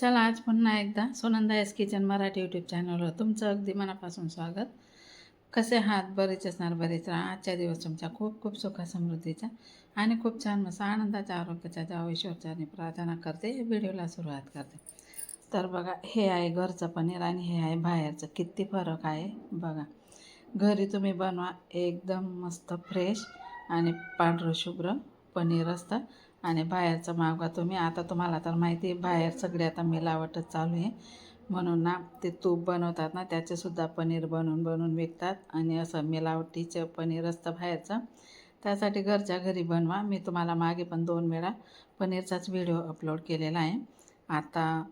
चला आज पुन्हा एकदा Sunanda S kitchen Marathi YouTube चॅनलवर तुमचं अगदी मनापासून स्वागत. कसे आहात? बरेच असणार बरेच राहा. आजच्या दिवस तुमच्या खूप खूप सुखा समृद्धीचा आणि खूप छान मस्त आनंदाच्या आरोग्याच्या जावेश्वरच्याने प्रार्थना करते व्हिडिओला सुरुवात करते. तर बघा हे आहे घरचं पनीर आणि हे आहे बाहेरचं. किती फरक आहे बघा. घरी तुम्ही बनवा एकदम मस्त फ्रेश आणि पांढरं शुभ्र पनीर असतं. आणि बाहेरचं मागवा तुम्ही. आता तुम्हाला तर माहिती आहे बाहेर सगळे आता मिलावटच चालू आहे. म्हणून ना ते तूप बनवतात ना त्याचेसुद्धा पनीर बनवून बनवून विकतात. आणि असं मिलावटीचं पनीर असतं बाहेरचं. त्यासाठी घरच्या घरी बनवा. मी तुम्हाला मागे पण दोन वेळा पनीरचाच व्हिडिओ अपलोड केलेला आहे. आता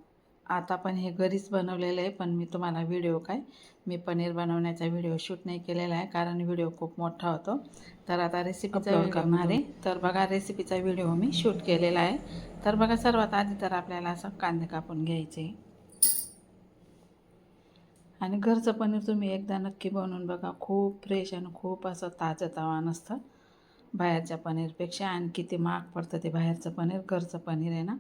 आता पण हे घरीच बनवलेलं आहे पण मी तुम्हाला व्हिडिओ काय? मी पनीर बनवण्याचा व्हिडिओ शूट नाही केलेला आहे कारण व्हिडिओ खूप मोठा होतो. तर आता रेसिपीचा करणार आहे तर बघा रेसिपीचा व्हिडिओ मी शूट केलेला आहे. तर बघा सर्वात आधी तर आपल्याला असं कांदे कापून घ्यायचे. आणि घरचं पनीर तुम्ही एकदा नक्की बनवून बघा. खूप फ्रेश आणि खूप असं ताजं तावान असतं. बाहेरच्या पनीरपेक्षा आणि किती महाग पडतं ते बाहेरचं पनीर. घरचं पनीर आहे ना.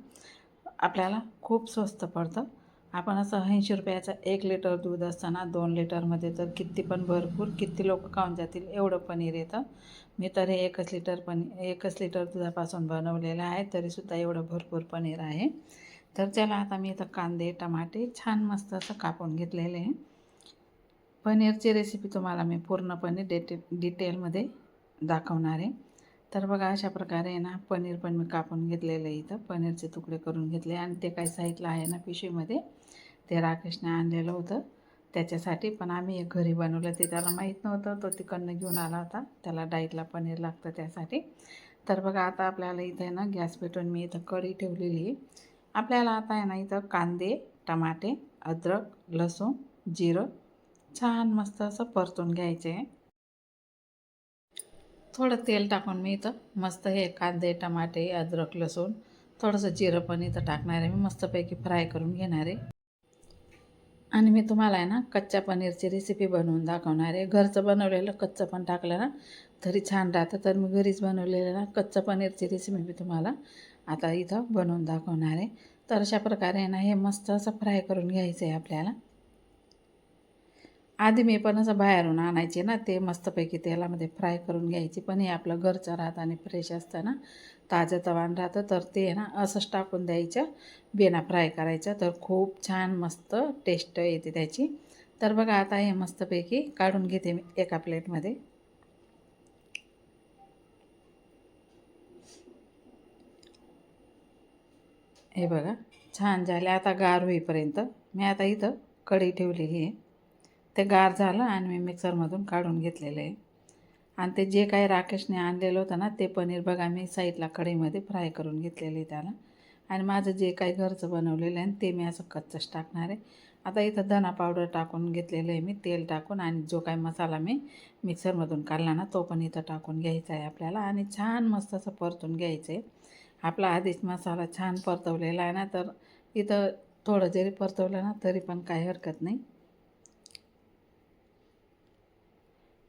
आपल्याला खूप स्वस्त पडतं. आपण असं ऐंशी रुपयाचं एक लिटर दूध असताना दोन लिटरमध्ये तर किती पण भरपूर किती लोक खाऊन जातील एवढं पनीर येतं. मी तर हे एकच लिटर पनीर एकच लिटर दुधापासून बनवलेलं आहे तरीसुद्धा एवढं भरपूर पनीर आहे. तर त्याला आता मी इथं कांदे टमाटे छान मस्त असं कापून घेतलेले आहे. पनीरची रेसिपी तुम्हाला मी पूर्णपणे डेटे डिटेलमध्ये दाखवणार आहे. तर बघा अशा प्रकारे आहे ना पनीर पण मी कापून घेतलेलं आहे इथं. पनीरचे तुकडे करून घेतले आणि ते काही साईडला आहे ना पिशवीमध्ये. ते राकेशने आणलेलं होतं. त्याच्यासाठी पण आम्ही एक घरी बनवलं ते त्याला माहीत नव्हतं. तो तिकडनं घेऊन आला होता. त्याला डाईटला पनीर लागतं त्यासाठी. तर बघा आता आपल्याला इथं आहे ना गॅस पेटवून मी इथं कढी ठेवलेली आहे. आपल्याला आता आहे ना इथं कांदे टमाटे अद्रक लसूण जिरं छान मस्त असं परतून घ्यायचे आहे. थोडं तेल टाकून मी इथं मस्त हे कांदे टमाटे अद्रक लसूण थोडंसं जिरं पण इथं टाकणार आहे. मी मस्तपैकी फ्राय करून घेणार आहे. आणि मी तुम्हाला आहे ना कच्च्या पनीरची रेसिपी बनवून दाखवणार आहे. घरचं बनवलेलं कच्चं पण टाकलं ना तरी छान राहतं. तर मी घरीच बनवलेलं ना कच्चं पनीरची रेसिपी मी तुम्हाला आता इथं बनवून दाखवणार आहे. तर अशा प्रकारे ना हे मस्त असं फ्राय करून घ्यायचं आहे आपल्याला. आधी मी पण असं बाहेरून आणायचे ना ते मस्तपैकी तेलामध्ये फ्राय करून घ्यायची. पण हे आपलं घरचं राहतं आणि फ्रेश असतं ना ताजं तवान राहतं तर ते आहे ना असंच टाकून द्यायचं. बेना फ्राय करायचं. तर खूप छान मस्त टेस्ट येते त्याची. तर बघा आता हे मस्तपैकी काढून घेते मी एका प्लेटमध्ये हे बघा छान झाले. आता गार होईपर्यंत मी आता इथं कढी ठेवलेली आहे. ते गार झालं आणि मी मिक्सरमधून काढून घेतलेलं. आहे आणि ते जे काही राकेशने आणलेलं होतं ना ते पनीर बघा मी साईडला कढईमध्ये फ्राय करून घेतलेलं आहे त्याला. आणि माझं जे काही घरचं बनवलेलं आहे ते मी असं कच्चंच टाकणार आहे. आता इथं धना पावडर टाकून घेतलेलं आहे मी तेल टाकून आणि जो काही मसाला मी मिक्सरमधून काढला ना तो पण इथं टाकून घ्यायचा आहे आपल्याला. आणि छान मस्त असं परतून घ्यायचं आहे. आपला आधीच मसाला छान परतवलेला आहे ना तर इथं थोडं जरी परतवलं ना तरी पण काही हरकत नाही.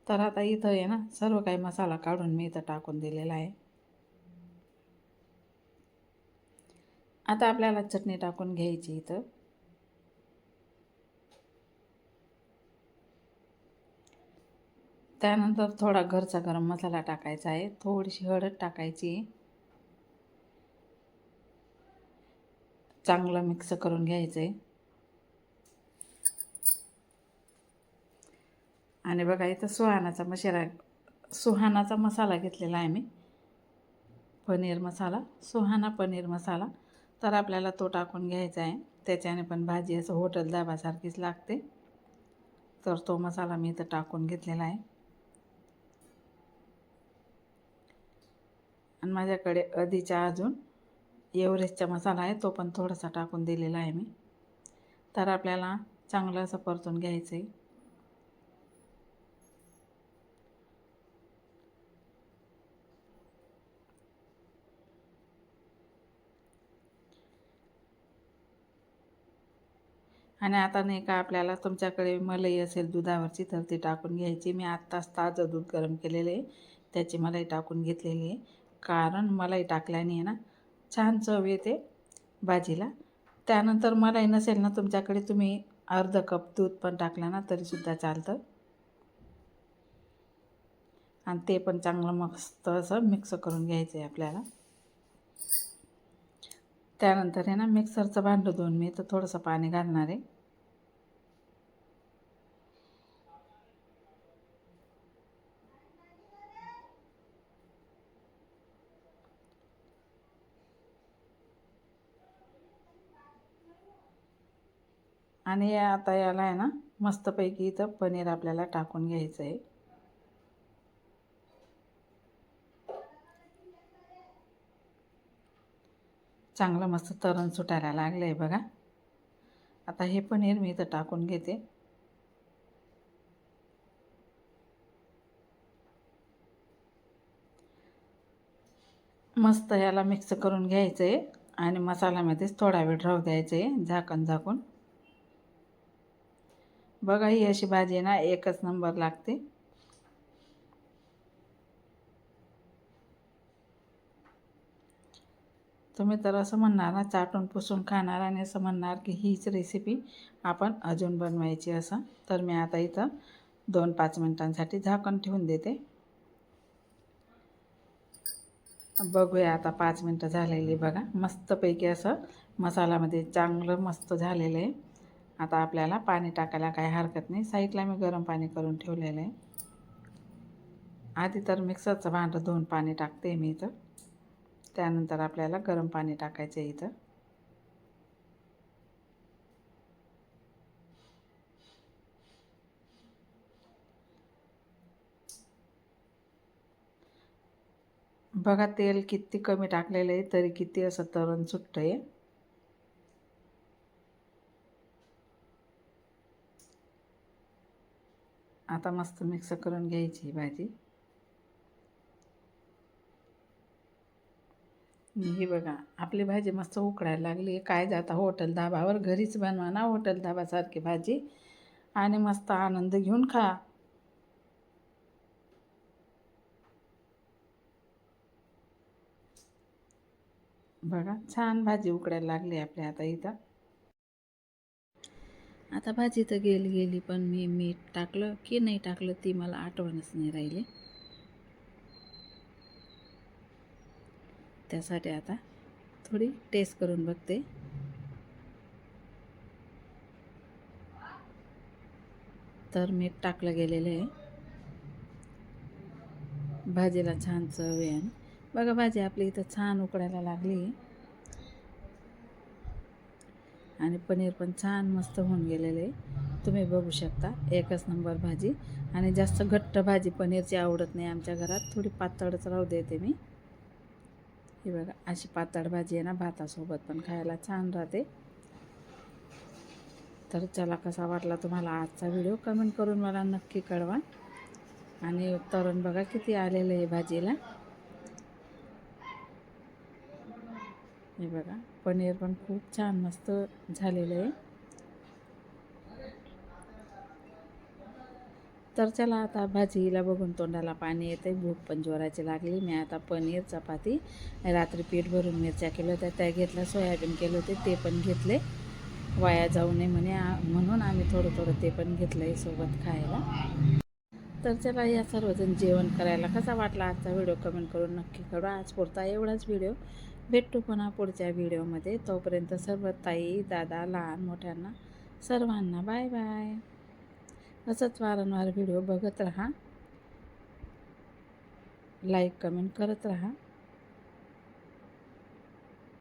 तर आता इथं आहे ना सर्व काही मसाला काढून मी इथं टाकून दिलेला आहे. आता आपल्याला चटणी टाकून घ्यायची इथं. त्यानंतर थोडा घरचा गरम मसाला टाकायचा आहे. थोडीशी हळद टाकायची. चांगलं मिक्स करून घ्यायचं आहे आणि बघा इथं सुहानाचा मशिरा सुहानाचा मसाला घेतलेला आहे मी. पनीर मसाला सुहाना पनीर मसाला. तर आपल्याला तो टाकून घ्यायचा आहे. त्याच्याने पण भाजी असं होटल दाबासारखीच लागते. तर तो मसाला मी इथं टाकून घेतलेला आहे. आणि माझ्याकडे आधीच्या अजून एव्हरेस्टचा मसाला आहे तो पण थोडासा टाकून दिलेला आहे मी. तर आपल्याला चांगलं असं परतून घ्यायचं आहे आणि आता नाही का आपल्याला तुमच्याकडे मलाई असेल दुधावरची तर ती टाकून घ्यायची. मी आत्ताच ताजं दूध गरम केलेलं आहे. त्याची मलाई टाकून घेतलेली आहे. कारण मलाई टाकल्याने आहे ना छान चव येते भाजीला. त्यानंतर मलाई नसेल ना तुमच्याकडे तुम्ही अर्ध कप दूध पण टाकलं ना तरीसुद्धा चालतं. आणि ते पण चांगलं मस्त असं मिक्स करून घ्यायचं आहे आपल्याला. त्यानंतर आहे ना मिक्सरचं भांडं धुवून मी तर थोडंसं पाणी घालणार आहे. आणि या आता याला आहे ना मस्तपैकी इथं पनीर आपल्याला टाकून घ्यायचं आहे. चांगलं मस्त तरण सुटायला लागलं आहे बघा. आता हे पनीर मी इथं टाकून घेते. मस्त याला मिक्स करून घ्यायचं आहे आणि मसाल्यामध्येच थोडा वेळ राहू द्यायचं आहे झाकण झाकून. बघा ही अशी भाजी ना एकच नंबर लागते. तुम्ही तर असं म्हणणार ना चाटून पुसून खाणार आणि असं म्हणणार की हीच रेसिपी आपण अजून बनवायची असं. तर मी आता इथं दोन पाच मिनटांसाठी झाकण ठेवून देते. बघूया आता पाच मिनटं झालेली बघा. मस्तपैकी असं मसाल्यामध्ये चांगलं मस्त झालेलं आहे. आता आपल्याला पाणी टाकायला काही हरकत नाही. साईडला मी गरम पाणी करून ठेवलेलं आहे. आधी तर मिक्सरचं भांडं धुवून पाणी टाकते मी इथं. त्यानंतर आपल्याला गरम पाणी टाकायचं आहे इथं. बघा तेल किती कमी टाकलेलं आहे तरी किती असं तरण सुटतं आहे आता मस्त मिक्स करून घ्यायची भाजी. हे बघा आपली भाजी मस्त उकडायला लागली. काय जाता हॉटेल धाबावर? घरीच बनवा ना हॉटेल धाबासारखी भाजी. आणि मस्त आनंद घेऊन खा. बघा छान भाजी उकडायला लागली आपल्या आता इथं. आता भाजी तर गेली गेली पण मी मीठ टाकलं की नाही टाकलं ती मला आठवणच नाही राहिली. त्यासाठी आता थोडी टेस्ट करून बघते. तर मीठ टाकलं गेलेलं आहे. भाजीला छान चव आहे. बघा भाजी आपली इथं छान उकडायला लागली. आणि पनीर पण छान मस्त होऊन गेलेलं आहे. तुम्ही बघू शकता एकच नंबर भाजी. आणि जास्त घट्ट भाजी पनीरची आवडत नाही आमच्या घरात. थोडी पातळच राहू देते मी. हे बघा अशी पातळ भाजी आहे ना भातासोबत पण खायला छान राहते. तर चला कसा वाटला तुम्हाला आजचा व्हिडिओ? कमेंट करून मला नक्की कळवा. आणि तरण बघा किती आलेलं आहे भाजीला. हे बघा पनीर पण खूप छान मस्त झालेलं आहे. तर चला आता भाजीला बघून तोंडाला पाणी येते भूक पण जोराची लागली. मी आता पनीर चपाती रात्री पीठ भरून मिरच्या केल्या होत्या. त्या घेतल्या सोयाबीन केले होते ते पण घेतले. वाया जाऊ नये म्हणे. म्हणून आम्ही थोडं थोडं ते पण घेतलं आहे सोबत खायला. तर चला या सर्वजण जेवण करायला कसा वाटला आजचा व्हिडिओ कमेंट करून नक्की करा आज पुरता एवढाच व्हिडिओ. भेटतो पुन्हा पुढच्या व्हिडिओमध्ये. तोपर्यंत सर्व ताई दादा लहान मोठ्यांना सर्वांना बाय बाय. असंच वारंवार व्हिडिओ बघत राहा. लाईक कमेंट करत राहा.